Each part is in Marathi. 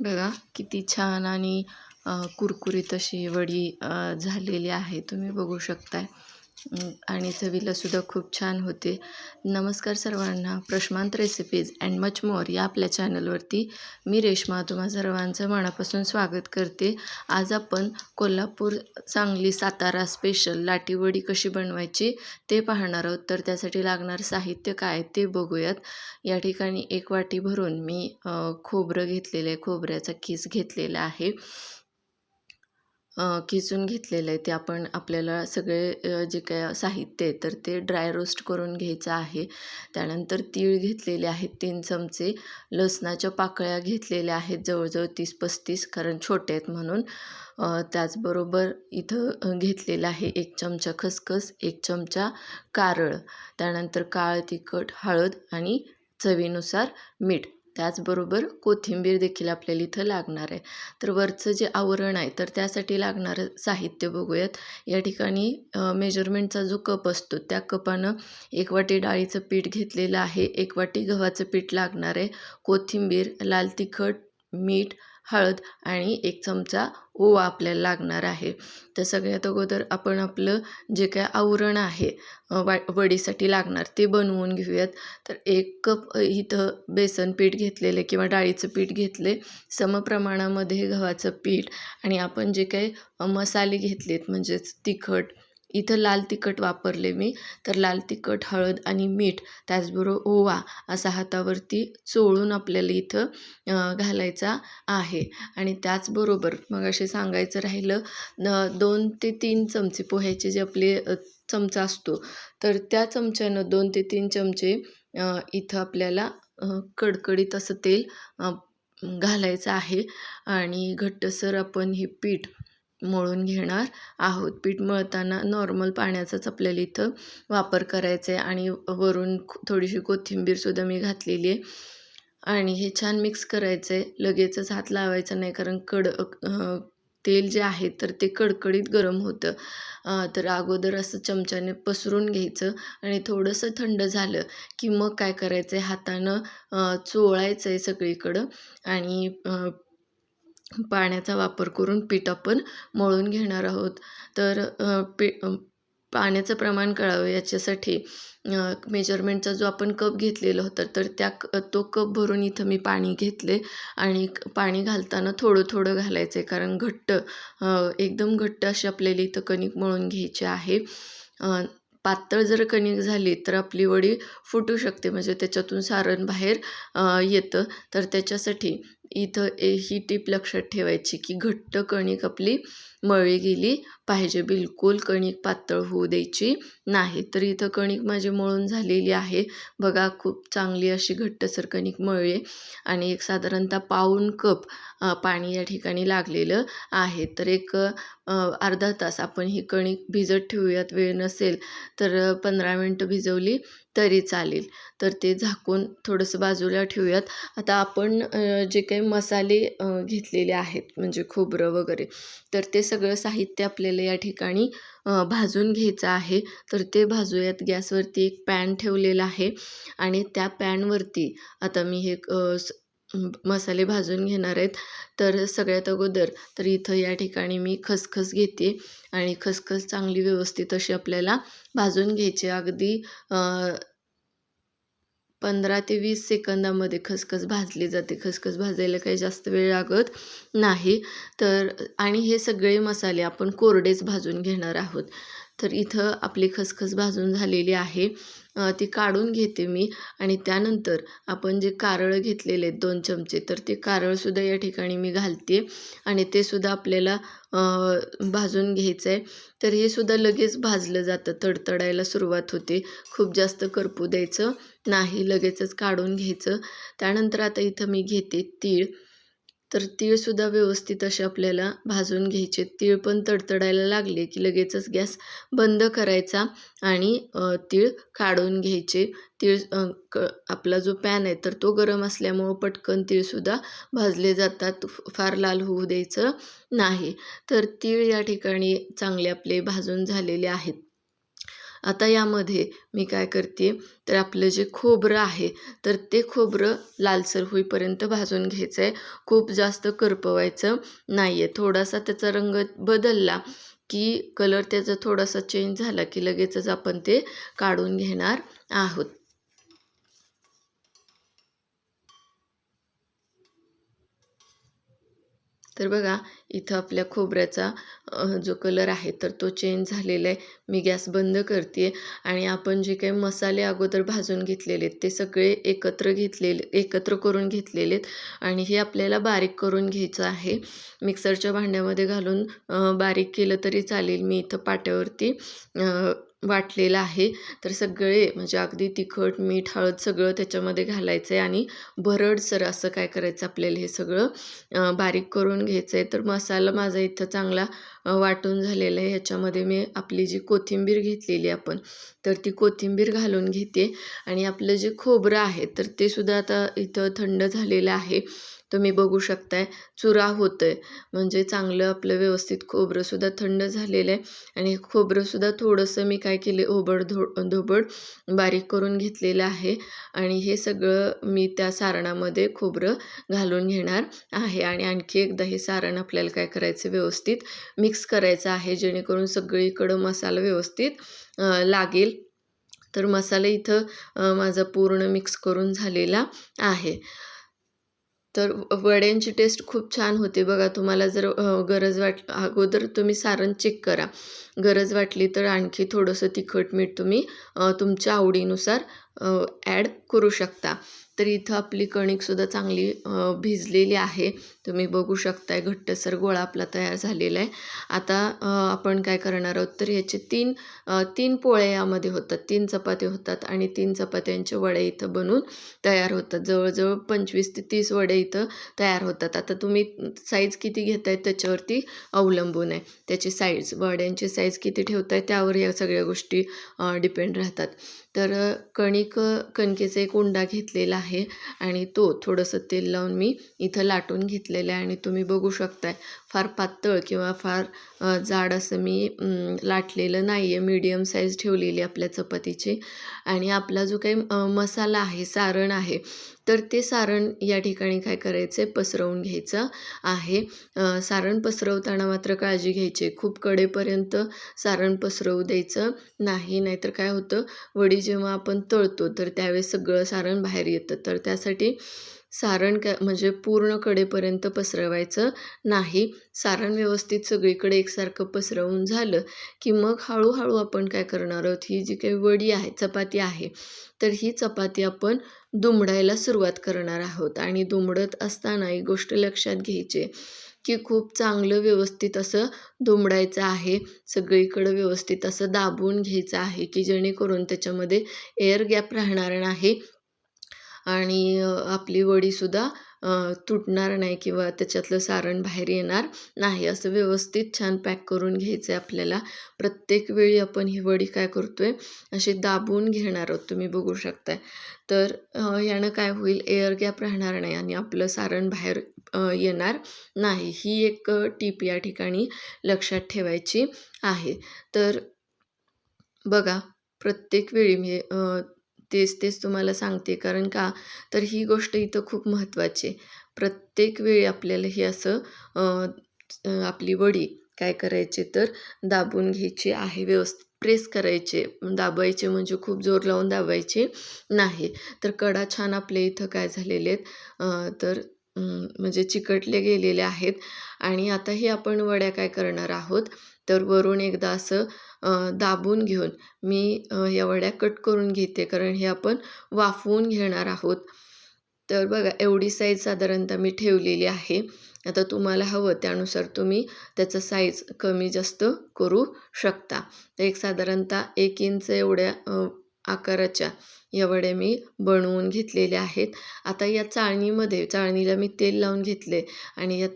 बघा किती छान आणि कुरकुरीत अशी वडी झालेली आहे. तुम्ही बघू शकताय. आणि चवीला सुद्धा खूप छान होते. नमस्कार सर्वांना. प्रश्मांत रेसिपीज अँड मच मोर या आपल्या चॅनलवरती मी रेश्मा तुम्हा सर्वांचं मनापासून स्वागत करते. आज आपण कोल्हापूर सांगली सातारा स्पेशल लाटीवडी कशी बनवायची ते पाहणार आहोत. तर त्यासाठी लागणारं साहित्य काय ते बघूयात. या ठिकाणी एक वाटी भरून मी खोबरं घेतलेलं आहे. खोबऱ्याचा किस घेतलेला आहे. किसून घेतलेलं आहे. ते आपण आपल्याला सगळे जे काय साहित्य आहे तर ते ड्राय रोस्ट करून घ्यायचं आहे. त्यानंतर तीळ घेतलेले आहेत तीन चमचे. लसणाच्या पाकळ्या घेतलेल्या आहेत जवळजवळ तीस पस्तीस कारण छोटे आहेत म्हणून. त्याचबरोबर इथं घेतलेलं आहे एक चमचा खसखस एक चमचा कारळ. त्यानंतर काळं तिखट हळद आणि चवीनुसार मीठ. त्याचबरोबर कोथिंबीर देखील आपल्याला इथं लागणार आहे. तर वरचं जे आवरण आहे तर त्यासाठी लागणारं साहित्य बघूयात. या ठिकाणी मेजरमेंटचा जो कप असतो त्या कपानं एक वाटी डाळीचं पीठ घेतलेलं आहे एक वाटी गव्हाचं पीठ लागणार आहे. कोथिंबीर लाल तिखट मीठ हळद आणि एक चमचा ओवा आपल्याला लागणार आहे. तर सगळ्यात अगोदर आपण आपलं जे काय आवरण आहे वा वडीसाठी लागणार ते बनवून घेऊयात. तर एक कप इथं बेसन पीठ घेतलेले किंवा डाळीचं पीठ घेतले समप्रमाणामध्ये गव्हाचं पीठ आणि आपण जे काही मसाले घेतलेत म्हणजेच तिखट इथं लाल तिखट वापरले मी. तर लाल तिखट हळद आणि मीठ त्याचबरोबर ओवा असा हातावरती चोळून आपल्याला इथं घालायचा आहे. आणि त्याचबरोबर मग असे सांगायचं राहिलं न दोन ते तीन चमचे पोह्याचे जे आपले चमचा असतो तर त्या चमच्यानं दोन ते तीन चमचे इथं आपल्याला कडकडीत असं तेल घालायचं आहे. आणि घट्टसर आपण हे पीठ मळून घेणार आहोत. पीठ मळताना नॉर्मल पाण्याचाच आपल्याला इथं वापर करायचा आहे आणि वरून थोडीशी कोथिंबीरसुद्धा मी घातलेली आहे. आणि हे छान मिक्स करायचं आहे लगेचच हात लावायचा नाही कारण कड तेल जे आहे तर ते कडकडीत गरम होतं. तर अगोदर असं चमच्याने पसरून घ्यायचं आणि थोडंसं थंड झालं की मग काय करायचं आहे हातानं चोळायचं आहे सगळीकडं. आणि पाण्याचा वापर करून पीठ आपण मळून घेणार आहोत. तर पी पाण्याचं प्रमाण कळावं याच्यासाठी मेजरमेंटचा जो आपण कप घेतलेला होता तर त्या क तो कप भरून इथं मी पाणी घेतले आणि पाणी घालताना थोडं थोडं घालायचं आहे कारण घट्ट एकदम घट्ट अशी आपल्याला इथं कणिक मळून घ्यायची आहे. पातळ जर कणिक झाली तर आपली वडी फुटू शकते. म्हणजे त्याच्यातून सारण बाहेर येतं. तर त्याच्यासाठी इथं ए ही टीप लक्षात ठेवायची की घट्ट कणिक आपली मळली गेली पाहिजे. बिलकुल कणिक पातळ होऊ द्यायची नाही. तर इथं कणिक माझी मळून झालेली आहे. बघा खूप चांगली अशी घट्टसर कणिक मळली आहे. आणि एक साधारणतः पाऊण कप पाणी या ठिकाणी लागलेलं आहे. तर एक अर्धा तास आपण ही कणिक भिजत ठेवूयात वेळ नसेल तर पंधरा मिनटं भिजवली तरी चालेल. तर ते झाकून थोडंसं बाजूला ठेवूयात. आता आपण जे काही मसाले घेतलेले आहेत म्हणजे खोबरं वगैरे तर ते सगळं साहित्य आपल्याला या ठिकाणी भाजून घ्यायचं आहे. तर ते भाजूयात. गॅसवरती एक पॅन ठेवलेला आहे आणि त्या पॅनवरती आता मी हे स- मसाले भाजून घेणार आहेत. तर सगळ्यात अगोदर तर इथं या ठिकाणी मी खसखस घेते आणि खसखस चांगली व्यवस्थित अशी आपल्याला भाजून घ्यायची. अगदी पंधरा ते वीस सेकंदामध्ये खसखस भाजली जाते. खसखस भाजायला काही जास्त वेळ लागत नाही. तर आणि हे सगळे मसाले आपण कोरडेच भाजून घेणार आहोत. तर इथं आपली खसखस भाजून झालेली आहे. ती काढून घेते मी आणि त्यानंतर आपण जे कारळं घेतलेले आहेत दोन चमचे तर ते कारळसुद्धा या ठिकाणी मी घालते आणि ते सुद्धा आपल्याला भाजून घ्यायचं आहे तर हे सुद्धा लगेच भाजलं जातं तडतडायला सुरुवात होते. खूप जास्त करपू द्यायचं नाही लगेचच काढून घ्यायचं. त्यानंतर आता इथं मी घेते तीळ. तर तीळसुद्धा व्यवस्थित असे आपल्याला भाजून घ्यायचे. तीळ पण तडतडायला लागले की लगेचच गॅस बंद करायचा आणि तीळ काढून घ्यायचे. तीळ क आपला जो पॅन आहे तर तो गरम असल्यामुळं पटकन तीळसुद्धा भाजले जातात. फार लाल होऊ द्यायचं नाही. तर तीळ या ठिकाणी चांगले आपले भाजून झालेले आहेत. आता यामध्ये मी काय करते तर आपलं जे खोबरं आहे तर ते खोबरं लालसर होईपर्यंत भाजून घ्यायचं आहे खूप जास्त करपवायचं नाही आहे थोडासा त्याचा रंग बदलला की कलर त्याचा थोडासा चेंज झाला की लगेचच आपण ते काढून घेणार आहोत. तर बघा इथं आपल्या खोबऱ्याचा जो कलर आहे तर तो चेंज झालेला आहे. मी गॅस बंद करते आणि आपण जे काही मसाले अगोदर भाजून घेतलेले आहेत ते सगळे एकत्र घेतलेले एकत्र करून घेतलेले आहेत आणि हे आपल्याला बारीक करून घ्यायचं आहे. मिक्सरच्या भांड्यामध्ये घालून बारीक केलं तरी चालेल. मी इथं पाट्यावरती वाटलेलं आहे. तर सगळे म्हणजे अगदी तिखट मीठ हळद सगळं त्याच्यामध्ये घालायचं आहे आणि भरडसर असं काय करायचं आपल्याला हे सगळं बारीक करून घ्यायचं आहे तर मसाला माझा इथं चांगला वाटून झालेला आहे. ह्याच्यामध्ये मी आपली जी कोथिंबीर घेतलेली आपण तर ती कोथिंबीर घालून घेते. आणि आपलं जे खोबरं आहे तर ते सुद्धा आता इथं थंड झालेलं आहे. तुम्ही बघू शकताय चुरा होतं आहे म्हणजे चांगलं आपलं व्यवस्थित खोबरंसुद्धा थंड झालेलं आहे. आणि खोबरंसुद्धा थोडंसं मी काय केले ओबड धो धोबड बारीक करून घेतलेलं आहे. आणि हे सगळं मी त्या सारणामध्ये खोबरं घालून घेणार आहे. आणि आणखी एकदा हे सारण आपल्याला काय करायचं व्यवस्थित मिक्स करायचं आहे जेणेकरून सगळीकडं मसाला व्यवस्थित लागेल. तर मसाला इथं माझा पूर्ण मिक्स करून झालेला आहे. तर वड्यांची टेस्ट खूप छान होते बघा तुम्हाला जर गरज वाट अगोदर तुम्ही सारण चेक करा. गरज वाटली तर आणखी थोडंसं तिखट मीठ तुम्ही तुमच्या आवडीनुसार ॲड करू शकता. तर इथं आपली कणिकसुद्धा चांगली भिजलेली आहे. तुम्ही बघू शकताय घट्टसर गोळा आपला तयार झालेला आहे. आता आपण काय करणार आहोत तर ह्याचे तीन तीन पोळ्या यामध्ये होतात. तीन चपात्या होतात आणि तीन चपात्यांचे वडे इथं बनून तयार होतात. जवळजवळ पंचवीस ते तीस वडे इथं तयार होतात. आता तुम्ही साईज किती घेताय त्याच्यावरती अवलंबून आहे. त्याची साईज वड्यांची साईज किती ठेवताय त्यावर या सगळ्या गोष्टी डिपेंड राहतात. तर कणिक कणकेचा एक उंडा घेतलेला आहे आणि तो थोडंसं तेल लावून मी इथं लाटून घेतलेलं आहे आणि तुम्ही बघू शकताय. फार पातळ किंवा फार जाड असं मी लाटलेलं नाही आहे मीडियम साईज ठेवलेली आपल्या चपातीची. आणि आपला जो काही मसाला आहे सारण आहे तर ते सारण या ठिकाणी काय करायचं आहे पसरवून घ्यायचं आहे. सारण पसरवताना मात्र काळजी घ्यायची. खूप कडेपर्यंत सारण पसरवू द्यायचं नाही नाहीतर काय होतं? वडी जेव्हा आपण तळतो तर त्यावेळेस सगळं सारण बाहेर येतं. तर त्यासाठी सारण क म्हणजे पूर्ण कडेपर्यंत पसरवायचं नाही. सारण व्यवस्थित सगळीकडे एकसारखं पसरवून झालं की मग हळूहळू आपण काय करणार आहोत? ही जी काही वडी आहे चपाती आहे तर ही चपाती आपण दुमडायला सुरुवात करणार आहोत. आणि दुमडत असताना एक गोष्ट लक्षात घ्यायची की खूप चांगलं व्यवस्थित असं दुमडायचं आहे. सगळीकडं व्यवस्थित असं दाबून घ्यायचं आहे की जेणेकरून त्याच्यामध्ये एअर गॅप राहणार नाही. आणि आपली वडीसुद्धा तुटणार नाही किंवा त्याच्यातलं सारण बाहेर येणार नाही. असं व्यवस्थित छान पॅक करून घ्यायचं आहे आपल्याला. प्रत्येक वेळी आपण ही वडी काय करतो आहे अशी दाबून घेणार आहोत. तुम्ही बघू शकताय. तर यानं काय होईल एअर गॅप राहणार नाही आणि आपलं सारण बाहेर येणार नाही. ही एक टीप या ठिकाणी लक्षात ठेवायची आहे. तर बघा प्रत्येक वेळी मी तेच तेच तुम्हाला सांगते. कारण का? तर ही गोष्ट इथं खूप महत्त्वाची आहे. प्रत्येक वेळी आपल्याला हे असं आपली वडी काय करायचे तर दाबून घ्यायची आहे व्यवस्थित. प्रेस करायचे दाबायचे म्हणजे खूप जोर लावून दाबायचे नाही. तर कडा छान आपल्या इथं काय झालेले आहेत तर म्हणजे चिकटले गेलेले आहेत. आणि आता हे आपण वड्या काय करणार आहोत? तर वरून एकदा असं दाबून घेऊन मी या वड्या कट करून घेते. कारण हे आपण वाफवून घेणार आहोत. तर बघा एवढी साईज साधारणतः मी ठेवलेली आहे. आता तुम्हाला हवं त्यानुसार तुम्ही त्याचं साईज कमी जास्त करू शकता. एक साधारणतः एक इंच एवढ्या आकाराच्या. या वड्या मी बनवून घेतलेल्या आहेत. आता या चाळणीमध्ये चाळणीला मी तेल लावून घेतले आणि या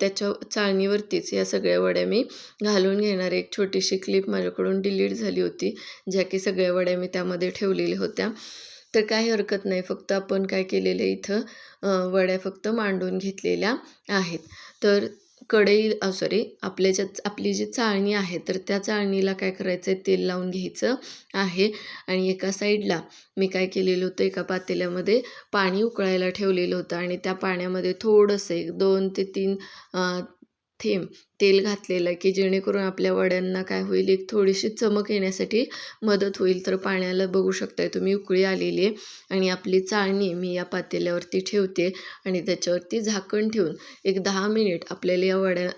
त्याच्या चाळणीवरतीच या सगळ्या वड्या मी घालून घेणार. एक छोटीशी क्लिप माझ्याकडून डिलीट झाली होती ज्या की सगळ्या वड्या मी त्यामध्ये ठेवलेल्या होत्या. तर काही हरकत नाही फक्त आपण काय केलेलं इथं वड्या फक्त मांडून घेतलेल्या आहेत. तर कढई सॉरी आपल्या ज्या आपली जी चाळणी आहे तर त्या चाळणीला काय करायचं आहे तेल लावून घ्यायचं आहे. आणि एका साईडला मी काय केलेलं होतं? एका पातेल्यामध्ये पाणी उकळायला ठेवलेलं होतं. आणि त्या पाण्यामध्ये थोडंसं एक दोन ते तीन थेंब तेल घातलेलं आहे की जेणेकरून आपल्या वड्यांना काय होईल एक थोडीशी चमक येण्यासाठी मदत होईल. तर पाण्याला बघू शकताय तुम्ही उकळी आलेली आहे आणि आपली चाळणी मी या पातेल्यावरती ठेवते आणि त्याच्यावरती झाकण ठेवून एक दहा मिनिट आपल्याला या वड्या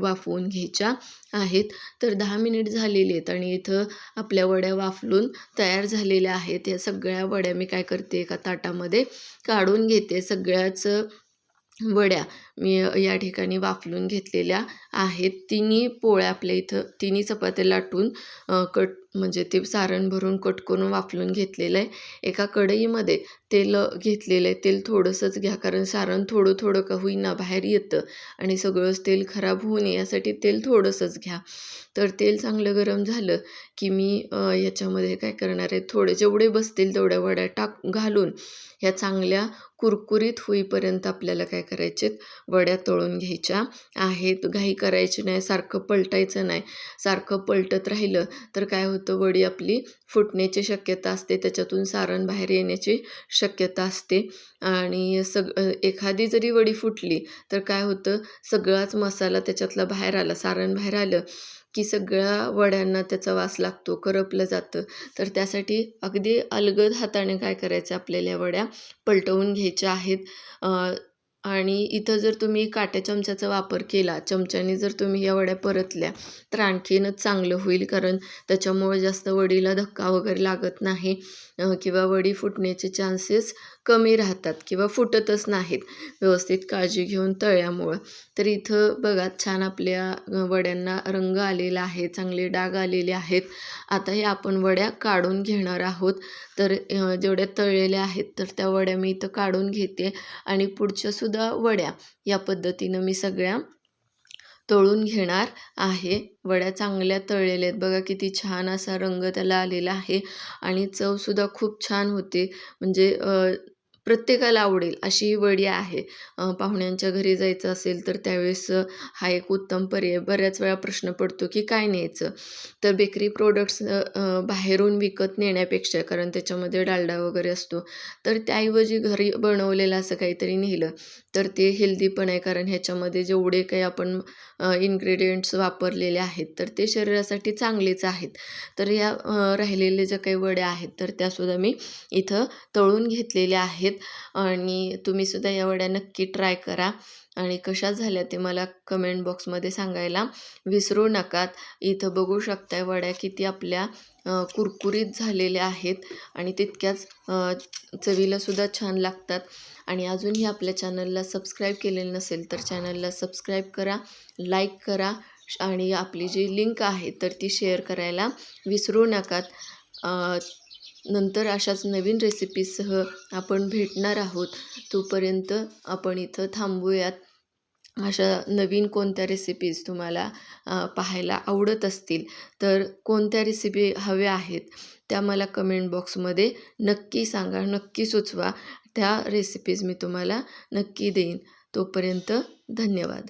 वाफवून घ्यायच्या आहेत. तर दहा मिनिट झालेली आहेत आणि इथं आपल्या वड्या वाफलून तयार झालेल्या आहेत. या सगळ्या वड्या मी काय करते एका ताटामध्ये काढून घेते. सगळ्याच वड्या मी या ठिकाणी वाफलून घेतलेल्या आहेत. तिन्ही पोळ्या आपल्या इथं तिन्ही चपात्या लाटून कट म्हणजे ते सारण भरून कट करून वाफलून घेतलेलं आहे. एका कढईमध्ये तेल घेतलेलं आहे. तेल थोडंसंच घ्या कारण सारण थोडं थोडं का होईना बाहेर येतं आणि सगळंच तेल खराब होऊ नये यासाठी तेल थोडंसंच घ्या. तर तेल चांगलं गरम झालं की मी याच्यामध्ये काय करणार आहे? थोडे जेवढे बसतील तेवढ्या वड्या टाक घालून ह्या चांगल्या कुरकुरीत होईपर्यंत आपल्याला काय करायचे वड्या तळून घ्यायच्या आहेत. घाई करायची नाही सारखं पलटायचं नाही. सारखं पलटत राहिलं तर काय होतं? वडी आपली फुटण्याची शक्यता असते त्याच्यातून सारण बाहेर येण्याची शक्यता असते. आणि सग एखादी जरी वडी फुटली तर काय होतं सगळाच मसाला त्याच्यातला बाहेर आला सारण बाहेर आलं की सगळ्या वड्यांना त्याचा वास लागतो करपलं जातं. तर त्यासाठी अगदी अलगद हाताने काय करायचं आपल्याला वड्या पलटवून घ्यायच्या आहेत. आणि इथं जर तुम्ही काट्या चमच्याचा वापर केला चमच्याने जर तुम्ही या वड्या परतल्या तर आणखीनच चांगलं होईल. कारण त्याच्यामुळे जास्त वडीला धक्का वगैरे लागत नाही किंवा वडी फुटण्याचे चान्सेस कमी राहतात किंवा फुटतच नाहीत. व्यवस्थित काळजी घेऊन तळल्यामुळं. तर इथं बघा छान आपल्या वड्यांना रंग आलेला आहे चांगले डाग आलेले आहेत. आता हे आपण वड्या काढून घेणार आहोत. तर जेवढ्या तळलेल्या आहेत तर त्या वड्या मी इथं काढून घेते. आणि पुढच्यासुद्धा वड्या. या पद्धतीनं मी सगळ्या तळून घेणार आहे. वड्या चांगल्या तळलेल्या आहेत. बघा किती छान असा रंग त्याला आलेला आहे. आणि चवसुद्धा खूप छान होते. म्हणजे प्रत्येकाला आवडेल अशी ही वडी आहे. पाहुण्यांच्या घरी जायचं असेल तर त्यावेळेस हा एक उत्तम पर्याय. बऱ्याच वेळा प्रश्न पडतो की काय न्यायचं? तर बेकरी प्रोडक्ट्स बाहेरून विकत नेण्यापेक्षा कारण त्याच्यामध्ये डालडा वगैरे असतो तर त्याऐवजी घरी बनवलेलं असं काहीतरी नेलं. तर ते हेल्दी पण आहे कारण ह्याच्यामध्ये जेवढे काही आपण इन्ग्रेडियंट्स वापरलेले आहेत तर ते शरीरासाठी चांगलेच आहेत. तर या राहिलेले ज्या काही वड्या आहेत तर त्यासुद्धा मी इथं तळून घेतलेल्या आहेत. आणि तुम्हीसुद्धा या वड्या नक्की ट्राय करा. आणि कशा झाल्या ते मला कमेंट बॉक्समध्ये सांगायला विसरू नका. इथं बघू शकताय वड्या किती आपल्या कुरकुरीत झालेल्या आहेत. आणि तितक्याच चवीलासुद्धा छान लागतात. आणि अजूनही आपल्या चॅनलला सबस्क्राईब केलेलं नसेल तर चॅनलला सबस्क्राईब करा लाईक करा आणि आपली जी लिंक आहे तर ती शेअर करायला विसरू नकात. नंतर अशाच नवीन रेसिपीसह आपण भेटणार आहोत. तोपर्यंत आपण इथं थांबूयात. अशा नवीन कोणत्या रेसिपीज तुम्हाला पाहायला आवडत असतील तर कोणत्या रेसिपी हव्या आहेत त्या मला कमेंट बॉक्समध्ये नक्की सांगा नक्की सुचवा. त्या रेसिपीज मी तुम्हाला नक्की देईन. तोपर्यंत धन्यवाद.